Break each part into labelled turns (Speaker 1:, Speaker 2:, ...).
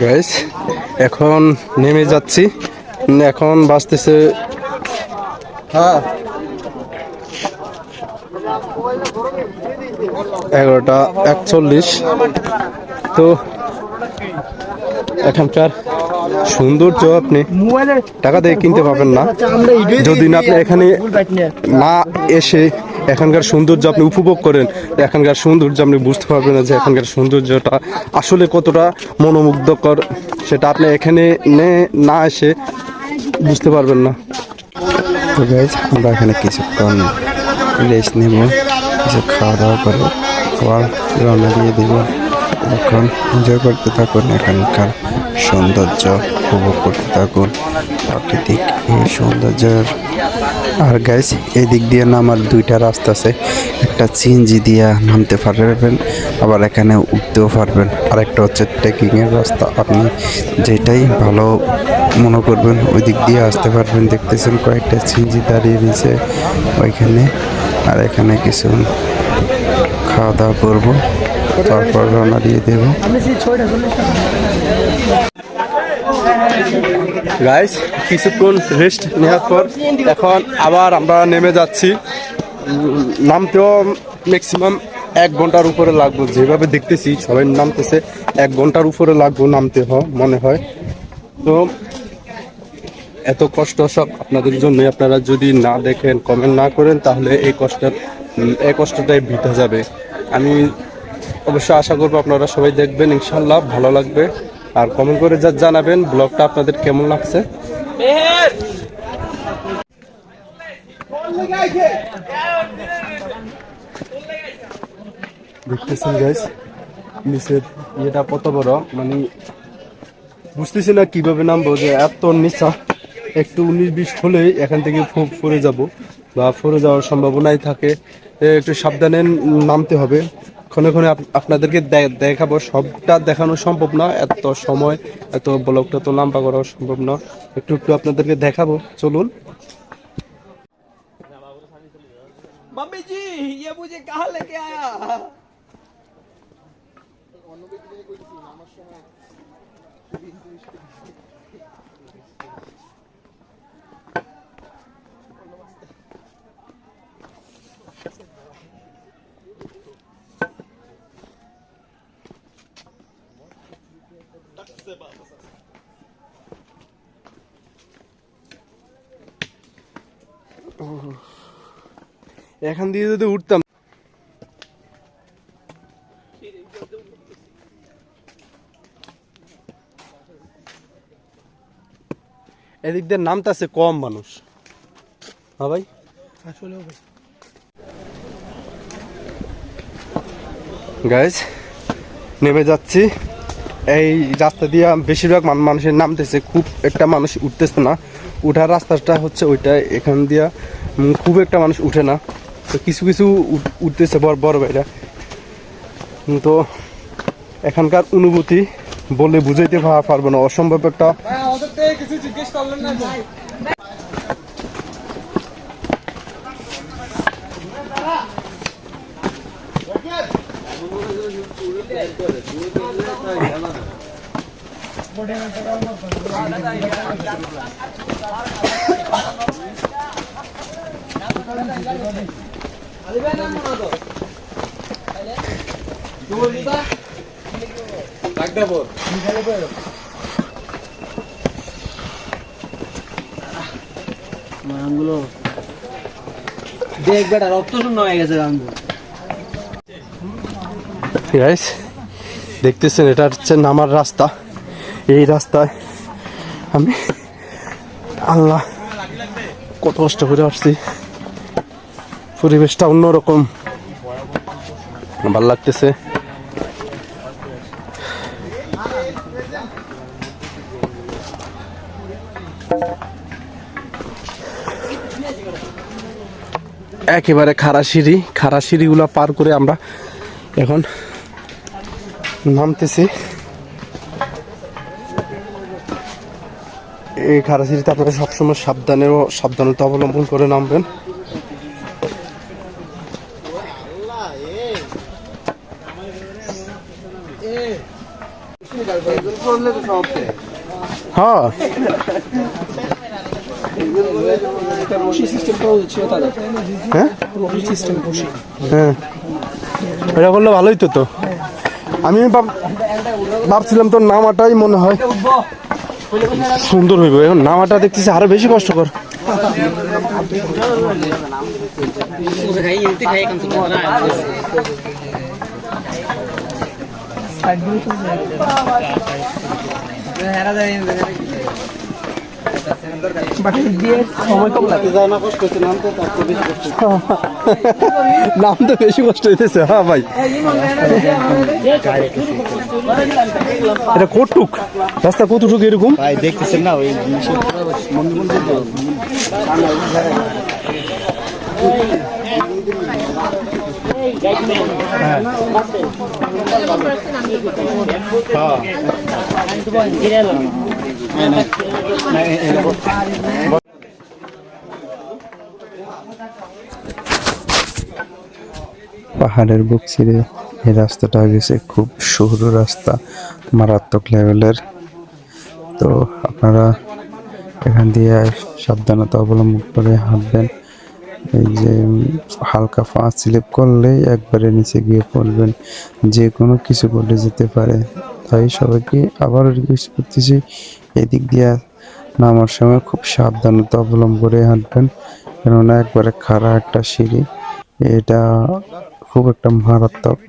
Speaker 1: Guys এখন নেমে যাচ্ছি। এখন বাঁচতেছে
Speaker 2: হ্যাঁ।
Speaker 1: এগারোটা একচল্লিশ। তো এখানকার সৌন্দর্য আপনি টাকা দিয়ে কিনতে পাবেন না। যদি না আপনি এখানে না এসে এখানকার সৌন্দর্য আপনি উপভোগ করেন, এখানকার সৌন্দর্য আপনি বুঝতে পারবেন না যে এখানকার সৌন্দর্যটা আসলে কতটা মনোমুগ্ধকর, সেটা আপনি এখানে নে- না এসে বুঝতে পারবেন না।
Speaker 3: গাইজ আমরা এখানে কিছুক্ষণ রেস্ট নেব, কিছু খাওয়া দাওয়া করে আবার রওনা দিয়ে দিব। এখন এনজয় করতে থাকুন, এখানকার সৌন্দর্য উপভোগ করতে থাকুন। প্রাকৃতিক এই সৌন্দর্যের আর গাইজ এই দিক দিয়ে নামার দুইটা রাস্তা আছে। একটা চিনজি দিয়ে নামতে পারবেন, আবার এখানে উঠতেও পারবেন। আর একটা হচ্ছে ট্রেকিংয়ের রাস্তা। আপনি যেটাই ভালো মনে করবেন ওই দিক দিয়ে আসতে পারবেন। দেখতেছেন কয়েকটা চিনজি দাঁড়িয়ে দিয়েছে ওইখানে। আর এখানে কিছু খাওয়া দাওয়া করব। তারপর রওনা দিয়ে দেবো।
Speaker 1: গাইস কিছুক্ষণ রেস্ট নেওয়ার পর এখন আবার আমরা নেমে যাচ্ছি। নামতেও ম্যাক্সিমাম এক ঘণ্টার উপরে লাগবো। যেভাবে দেখতেছি সবাই নামতেছে এক ঘণ্টার উপরে লাগবো নামতে মনে হয়। তো এত কষ্ট সব আপনাদের জন্য। আপনারা যদি না দেখেন কমেন্ট না করেন তাহলে এই কষ্টের উম, এই কষ্টটাই ভিটে যাবে। আমি অবশ্যই আশা করব আপনারা সবাই দেখবেন ইনশাল্লাহ ভালো লাগবে। আর কমেন্ট করে যা জানাবেন, ব্লগটা আপনাদের কেমন লাগছে? দেখতেছেন গাইস নিচের ইয়েটা কত বড়? মানে বুঝতেছি না কীভাবে নামবো যে এত নিচা। একটু উনিশ বিশ হলেই এখান থেকে পড়ে যাব বা পড়ে যাওয়ার সম্ভাবনাই থাকে। একটু সাবধানে নামতে হবে। ক্ষণে ক্ষণে আপ- আপনাদেরকে দে- দেখাবো সবটা দেখানো সম্ভব না এত সময় এত ব্লগটা তো লম্বা করা সম্ভব না একটু একটু আপনাদেরকে দেখাবো চলুন
Speaker 2: मम्मी जी ये मुझे कहाँ लेके आया
Speaker 1: এখান দিয়ে যদি উঠতাম। এদিক দিয়ে নামতাছে কম মানুষ। হ্যাঁ ভাই? গাইজ নেমে যাচ্ছি। এই রাস্তা দিয়ে বেশিরভাগ মান- মানুষের নামতেছে, খুব একটা মানুষ উঠতেছে না। উঠার রাস্তাটা হচ্ছে ওইটা, এখান দিয়া খুব একটা মানুষ উঠে না। তো কিছু কিছু উঠতেছে বড় বড় ভাইরা। তো এখানকার অনুভূতি বলে বুঝাইতে পারব না। অসম্ভব একটা
Speaker 2: দেখ বেটা রক্ত শূন্য হয়ে গেছে আমগুলো
Speaker 1: গাইস দেখতেছেন, এটা হচ্ছে নামার রাস্তা। এই রাস্তায় আমি আল্লাহ, কত কষ্ট করে আসছি। পরিবেশটা অন্যরকম। ভালো লাগতেছে। একেবারে খাড়া সিঁড়ি, খাড়া সিঁড়িগুলো পার করে আমরা এখন নামতেছি। এই খাড়া সিঁড়িতে আপনারা সবসময় সাবধানের ও সাবধানতা অবলম্বন করে নামবেন। হ্যাঁ। হ্যাঁ? হ্যাঁ। এটা করলে ভালোই তো তো। আমি ভাব- ভাবছিলাম তোর নামাটাই মনে হয় সুন্দর হইব। এখন নামাটা দেখতেছি আরও বেশি কষ্টকর। নাম তো বেশি কষ্ট হইতেছে হ্যাঁ ভাই। এটা কটুক রাস্তা কতটুকু এরকম?
Speaker 4: দেখতেছেন না, ওই
Speaker 3: পাহাড়ের বুক ছিঁড়ে এই রাস্তাটা গেছে খুব সরু রাস্তা, মারাত্মক লেভেলের। তো আপনারা এখান দিয়ে সাবধানতা অবলম্বন করে হাঁটবেন। এই যে হালকা পা স্লিপ করলেই একবারে নিচে গিয়ে পড়বেন। যে কোনো কিছু ঘটে যেতে পারে। তাই সবাইকে আবার রিকোয়েস্ট করতেছি এদিক দিয়ে নামার সময় খুব সাবধানতা অবলম্বন করে হাঁটবেন। কেননা একবারে খাড়া একটা সিঁড়ি, এটা খুব একটা মারাত্মক।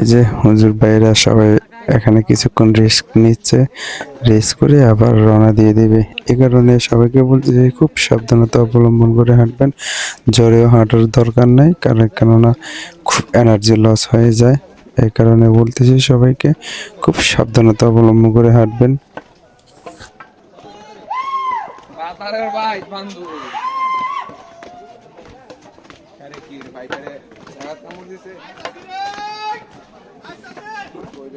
Speaker 3: এই যে হুজুর ভাইরা সবাই এখানে কিছুক্ষণ রেস্ট নিচ্ছে। রেস্ট করে আবার রওনা দিয়ে দেবে। এ কারণে সবাইকে বলতে চাই, খুব সাবধানতা অবলম্বন করে হাঁটবেন। জ্বরেও হাঁটার দরকার নাই, কারণ কেননা খুব এনার্জি লস হয়ে যায়। এই কারণে বলতে চাই সবাইকে, খুব সাবধানতা অবলম্বন করে হাঁটবেন।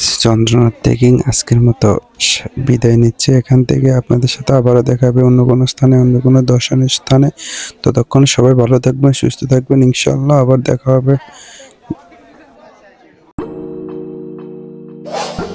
Speaker 3: গাইস চন্দ্রনাথ টেকিং আজকের মতো বিদায় নিচ্ছে। এখান থেকে আপনাদের সাথে আবারও দেখা হবে অন্য কোনো স্থানে, অন্য কোনো দর্শনের স্থানে। ততক্ষণ সবাই ভালো থাকবেন, সুস্থ থাকবেন। ইনশাল্লাহ আবার দেখা হবে। Bye.